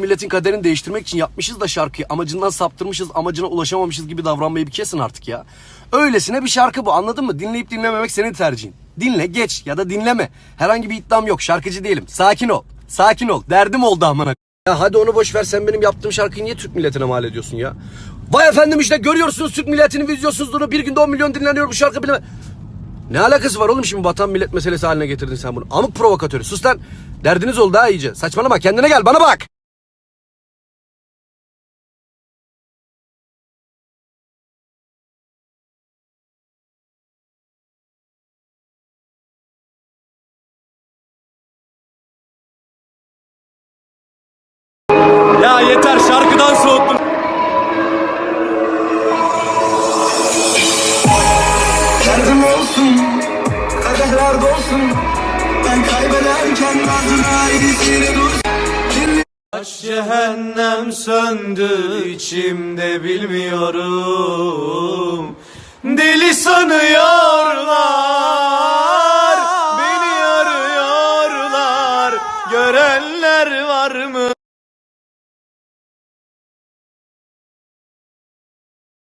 milletin kaderini değiştirmek için yapmışız da şarkıyı amacından saptırmışız amacına ulaşamamışız gibi davranmayı bir kesin artık ya. Öylesine bir şarkı bu anladın mı? Dinleyip dinlememek senin tercihin. Dinle geç ya da dinleme. Herhangi bir iddiam yok şarkıcı değilim. Sakin ol. Sakin ol. Derdim oldu amına. Ya hadi onu boş ver sen benim yaptığım şarkıyı niye Türk milletine mal ediyorsun ya? Vay efendim işte görüyorsunuz Türk milletinin vizyonsuzluğunu bir günde 10 milyon dinleniyor bu şarkı bilmem. Ne alakası var oğlum şimdi vatan millet meselesi haline getirdin sen bunu. Amık provokatörü. Sus lan. Derdiniz oldu ha iyice. Saçmalama kendine gel bana bak. Ya yeter şarkıdan soğuttun. Derdim olsun, kadehler dolsun Ben kaybederken adına iyisini dursun Cehennem söndü içimde bilmiyorum. Deli sanıyorlar, beni arıyorlar. Görenler var mı?